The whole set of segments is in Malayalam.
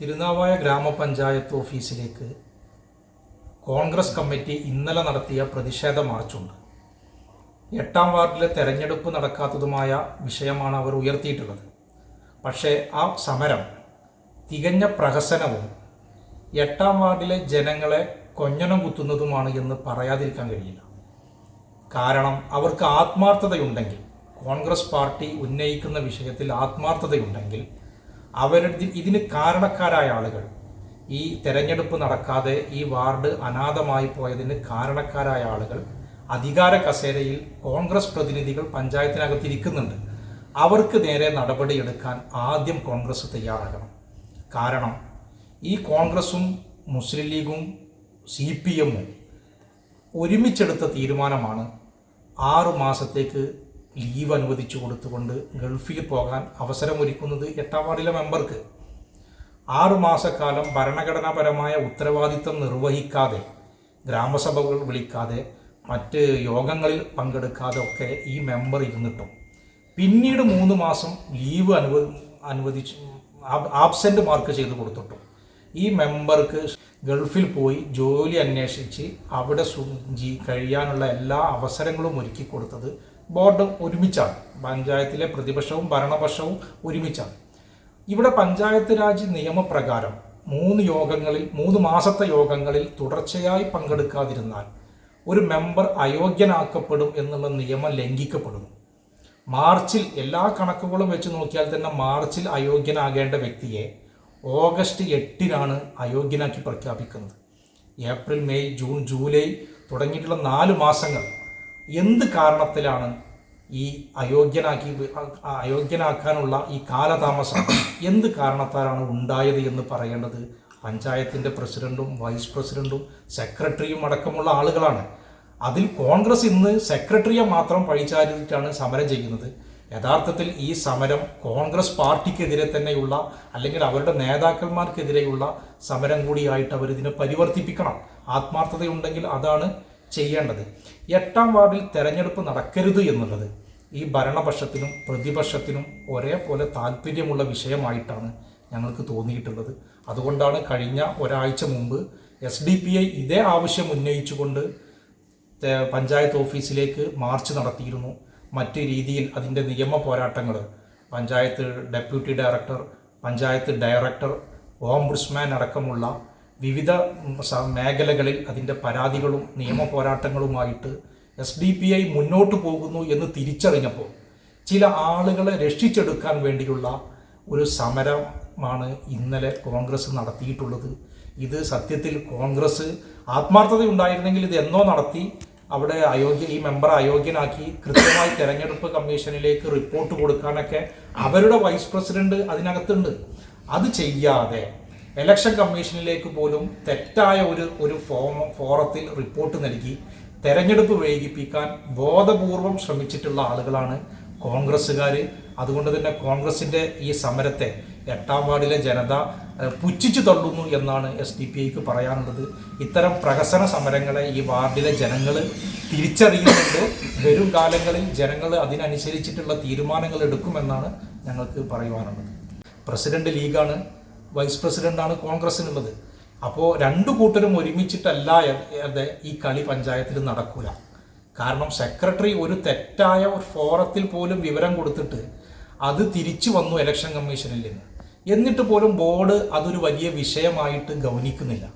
തിരുനാവായ ഗ്രാമപഞ്ചായത്ത് ഓഫീസിലേക്ക് കോൺഗ്രസ് കമ്മിറ്റി ഇന്നലെ നടത്തിയ പ്രതിഷേധ മാർച്ചുണ്ട്. എട്ടാം വാർഡിലെ തെരഞ്ഞെടുപ്പ് നടക്കാത്തതുമായ വിഷയമാണ് അവർ ഉയർത്തിയിട്ടുള്ളത്. പക്ഷേ ആ സമരം തികഞ്ഞ പ്രഹസനവും എട്ടാം വാർഡിലെ ജനങ്ങളെ കൊഞ്ഞനം കുത്തുന്നതുമാണ് എന്ന് പറയാതിരിക്കാൻ കഴിയില്ല. കാരണം അവർക്ക് ആത്മാർത്ഥതയുണ്ടെങ്കിൽ കോൺഗ്രസ് പാർട്ടി ഉന്നയിക്കുന്ന വിഷയത്തിൽ ആത്മാർത്ഥതയുണ്ടെങ്കിൽ അവരുടെ ഇതിന് കാരണക്കാരായ ആളുകൾ. ഈ തെരഞ്ഞെടുപ്പ് നടക്കാതെ ഈ വാർഡ് അനാഥമായി പോയതിന് കാരണക്കാരായ ആളുകൾ അധികാര കസേരയിൽ കോൺഗ്രസ് പ്രതിനിധികൾ പഞ്ചായത്തിനകത്തിരിക്കുന്നുണ്ട് അവർക്ക് നേരെ നടപടിയെടുക്കാൻ ആദ്യം കോൺഗ്രസ് തയ്യാറാകണം. കാരണം ഈ കോൺഗ്രസും മുസ്ലിം ലീഗും സി പി എമ്മും ഒരുമിച്ചെടുത്ത തീരുമാനമാണ് ആറു മാസത്തേക്ക് ലീവ് അനുവദിച്ചു കൊടുത്തുകൊണ്ട് ഗൾഫിൽ പോകാൻ അവസരമൊരുക്കുന്നത് എട്ടാം വാർഡിലെ മെമ്പർക്ക്. ആറുമാസക്കാലം ഭരണഘടനാപരമായ ഉത്തരവാദിത്തം നിർവഹിക്കാതെ ഗ്രാമസഭകൾ വിളിക്കാതെ മറ്റ് യോഗങ്ങളിൽ പങ്കെടുക്കാതെ ഒക്കെ ഈ മെമ്പർ ഇരുന്നിട്ടും. പിന്നീട് മൂന്ന് മാസം ലീവ് അനുവ അനുവദിച്ച് ആബ്സെന്റ് മാർക്ക് ചെയ്ത് കൊടുത്തിട്ടും. ഈ മെമ്പർക്ക് ഗൾഫിൽ പോയി ജോലി അന്വേഷിച്ച് അവിടെ കഴിയാനുള്ള എല്ലാ അവസരങ്ങളും ഒരുക്കി കൊടുത്തത് ബോർഡ് ഒരുമിച്ചാണ്. പഞ്ചായത്തിലെ പ്രതിപക്ഷവും ഭരണപക്ഷവും ഒരുമിച്ചാണ്. ഇവിടെ പഞ്ചായത്ത് രാജ് നിയമപ്രകാരം മൂന്ന് യോഗങ്ങളിൽ മൂന്ന് മാസത്തെ യോഗങ്ങളിൽ തുടർച്ചയായി പങ്കെടുക്കാതിരുന്നാൽ ഒരു മെമ്പർ അയോഗ്യനാക്കപ്പെടും എന്നുള്ള നിയമം ലംഘിക്കപ്പെടുന്നു. മാർച്ചിൽ എല്ലാ കണക്കുകളും വെച്ച് നോക്കിയാൽ തന്നെ മാർച്ചിൽ അയോഗ്യനാകേണ്ട വ്യക്തിയെ ഓഗസ്റ്റ് എട്ടിനാണ് അയോഗ്യനാക്കി പ്രഖ്യാപിക്കുന്നത്. ഏപ്രിൽ മെയ് ജൂൺ ജൂലൈ തുടങ്ങിയിട്ടുള്ള നാല് മാസങ്ങൾ എന്ത് കാരണത്തിലാണ് ഈ അയോഗ്യനാക്കി അയോഗ്യനാക്കാനുള്ള ഈ കാലതാമസം എന്ത് കാരണത്താലാണ് ഉണ്ടായത് എന്ന് പറയേണ്ടത്? പഞ്ചായത്തിന്റെ പ്രസിഡന്റും വൈസ് പ്രസിഡന്റും സെക്രട്ടറിയും അടക്കമുള്ള ആളുകളാണ്. അതിൽ കോൺഗ്രസ് ഇന്ന് സെക്രട്ടറിയെ മാത്രം പഴിച്ചാരിട്ടാണ് സമരം ചെയ്യുന്നത്. യഥാർത്ഥത്തിൽ ഈ സമരം കോൺഗ്രസ് പാർട്ടിക്കെതിരെ തന്നെയുള്ള അല്ലെങ്കിൽ അവരുടെ നേതാക്കന്മാർക്കെതിരെയുള്ള സമരം കൂടിയായിട്ട് അവരിതിനെ പരിവർത്തിപ്പിക്കണം. ആത്മാർത്ഥതയുണ്ടെങ്കിൽ അതാണ് ചെയ്യേണ്ടത്. എട്ടാം വാർഡിൽ തെരഞ്ഞെടുപ്പ് നടക്കരുത് എന്നുള്ളത് ഈ ഭരണപക്ഷത്തിനും പ്രതിപക്ഷത്തിനും ഒരേപോലെ താല്പര്യമുള്ള വിഷയമായിട്ടാണ് ഞങ്ങൾക്ക് തോന്നിയിട്ടുള്ളത്. അതുകൊണ്ടാണ് കഴിഞ്ഞ ഒരാഴ്ച മുമ്പ് എസ് ഡി പി ഐ ഇതേ ആവശ്യം ഉന്നയിച്ചുകൊണ്ട് പഞ്ചായത്ത് ഓഫീസിലേക്ക് മാർച്ച് നടത്തിയിരുന്നു. മറ്റ് രീതിയിൽ അതിന്റെ നിയമ പോരാട്ടങ്ങൾ panchayat deputy director panchayat director ombudsman അടക്കമുള്ള വിവിധ മേഖലകളിൽ അതിന്റെ പരാതികളും നിയമ പോരാട്ടങ്ങളുമായിട്ട് എസ് ഡി പി ഐ മുന്നോട്ട് പോകുന്നു എന്ന് തിരിച്ചറിഞ്ഞപ്പോൾ ചില ആളുകളെ രക്ഷിച്ചെടുക്കാൻ വേണ്ടിയുള്ള ഒരു സമരമാണ് ഇന്നലെ കോൺഗ്രസ് നടത്തിയിട്ടുള്ളത്. ഇത് സത്യത്തിൽ കോൺഗ്രസ് ആത്മാർത്ഥത ഉണ്ടായിരുന്നെങ്കിൽ ഇത് എന്നോ നടത്തി അവിടെ അയോഗ്യ ഈ മെമ്പർ അയോഗ്യനാക്കി കൃത്യമായി തെരഞ്ഞെടുപ്പ് കമ്മീഷനിലേക്ക് റിപ്പോർട്ട് കൊടുക്കാനൊക്കെ അവരുടെ വൈസ് പ്രസിഡന്റ് അതിനകത്തുണ്ട്. അത് ചെയ്യാതെ ഇലക്ഷൻ കമ്മീഷനിലേക്ക് പോലും തെറ്റായ ഒരു ഒരു ഫോം ഫോറത്തിൽ റിപ്പോർട്ട് നൽകി തെരഞ്ഞെടുപ്പ് വൈകിപ്പിക്കാൻ ബോധപൂർവം ശ്രമിച്ചിട്ടുള്ള ആളുകളാണ് കോൺഗ്രസ്സുകാർ അതുകൊണ്ട് തന്നെ കോൺഗ്രസിന്റെ ഈ സമരത്തെ എട്ടാം വാർഡിലെ ജനത പുച്ഛിച്ചു തള്ളുന്നു എന്നാണ് എസ് ഡി പി ഐക്ക് പറയാനുള്ളത്. ഇത്തരം പ്രഹസന സമരങ്ങളെ ഈ വാർഡിലെ ജനങ്ങൾ തിരിച്ചറിയുന്നുണ്ട്. വരും കാലങ്ങളിൽ ജനങ്ങൾ അതിനനുസരിച്ചിട്ടുള്ള തീരുമാനങ്ങൾ എടുക്കുമെന്നാണ് ഞങ്ങൾക്ക് പറയുവാനുള്ളത്. പ്രസിഡന്റ് ലീഗാണ് വൈസ് പ്രസിഡന്റാണ് കോൺഗ്രസിനുള്ളത്. അപ്പോൾ രണ്ടു കൂട്ടരും ഒരുമിച്ചിട്ടല്ല ഈ കളി പഞ്ചായത്തിൽ നടക്കൂല. കാരണം സെക്രട്ടറി ഒരു തെറ്റായ ഒരു ഫോറത്തിൽ പോലും വിവരം കൊടുത്തിട്ട് അത് തിരിച്ചു വന്നു ഇലക്ഷൻ കമ്മീഷനിൽ നിന്ന്. എന്നിട്ട് പോലും ബോർഡ് അതൊരു വലിയ വിഷയമായിട്ട് ഗൗനിക്കുന്നില്ല.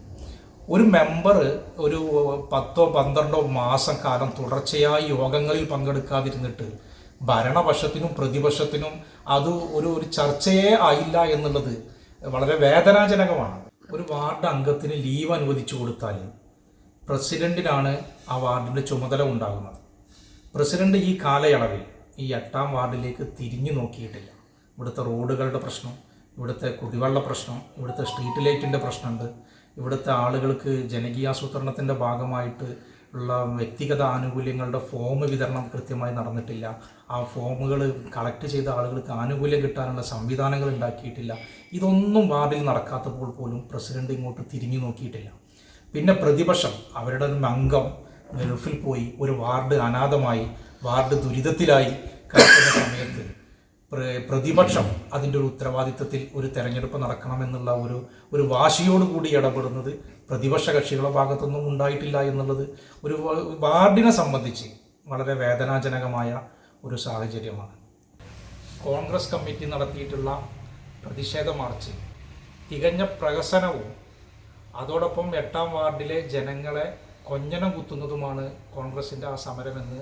ഒരു മെമ്പർ ഒരു പത്തോ പന്ത്രണ്ടോ മാസം കാലം തുടർച്ചയായി യോഗങ്ങളിൽ പങ്കെടുക്കാതിരുന്നിട്ട് ഭരണപക്ഷത്തിനും പ്രതിപക്ഷത്തിനും അത് ഒരു ഒരു ചർച്ചയേ ആയില്ല എന്നുള്ളത് വളരെ വേദനാജനകമാണ്. ഒരു വാർഡ് അംഗത്തിന് ലീവ് അനുവദിച്ചു കൊടുത്താൽ പ്രസിഡന്റിനാണ് ആ വാർഡിന്റെ ചുമതല ഉണ്ടാകുന്നത്. പ്രസിഡന്റ് ഈ കാലയളവിൽ ഈ എട്ടാം വാർഡിലേക്ക് തിരിഞ്ഞു നോക്കിയിട്ടില്ല. ഇവിടുത്തെ റോഡുകളുടെ പ്രശ്നം ഇവിടുത്തെ കുടിവെള്ള പ്രശ്നം ഇവിടുത്തെ സ്ട്രീറ്റ് ലൈറ്റിന്റെ പ്രശ്നമുണ്ട്. ഇവിടുത്തെ ആളുകൾക്ക് ജനകീയാസൂത്രണത്തിന്റെ ഭാഗമായിട്ട് ഉള്ള വ്യക്തിഗത ആനുകൂല്യങ്ങളുടെ ഫോം വിതരണം കൃത്യമായി നടന്നിട്ടില്ല. ആ ഫോമുകൾ കളക്ട് ചെയ്ത ആളുകൾക്ക് ആനുകൂല്യം കിട്ടാനുള്ള സംവിധാനങ്ങൾ ഉണ്ടാക്കിയിട്ടില്ല. ഇതൊന്നും വാർഡിൽ നടക്കാത്തപ്പോൾ പോലും പ്രസിഡന്റ് ഇങ്ങോട്ട് തിരിഞ്ഞു നോക്കിയിട്ടില്ല. പിന്നെ പ്രതിപക്ഷം അവരുടെ ഒരു അംഗം ഗൾഫിൽ പോയി ഒരു വാർഡ് അനാഥമായി വാർഡ് ദുരിതത്തിലായി കിടക്കുന്ന സമയത്ത് പ്രതിപക്ഷം അതിന്റെ ഒരു ഉത്തരവാദിത്തത്തിൽ ഒരു തെരഞ്ഞെടുപ്പ് നടക്കണമെന്നുള്ള ഒരു ഒരു വാശിയോട് കൂടി ഇടപെടുന്നത് പ്രതിപക്ഷ കക്ഷികളുടെ ഭാഗത്തൊന്നും ഉണ്ടായിട്ടില്ല എന്നുള്ളത് ഒരു വാർഡിനെ സംബന്ധിച്ച് വളരെ വേദനാജനകമായ ഒരു സാഹചര്യമാണ്. കോൺഗ്രസ് കമ്മിറ്റി നടത്തിയിട്ടുള്ള പ്രതിഷേധ മാർച്ച് തികഞ്ഞ പ്രഹസനവും അതോടൊപ്പം എട്ടാം വാർഡിലെ ജനങ്ങളെ കൊഞ്ഞനം കുത്തുന്നതുമാണ് കോൺഗ്രസിന്റെ ആ സമരമെന്ന്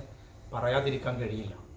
പറയാതിരിക്കാൻ കഴിയില്ല.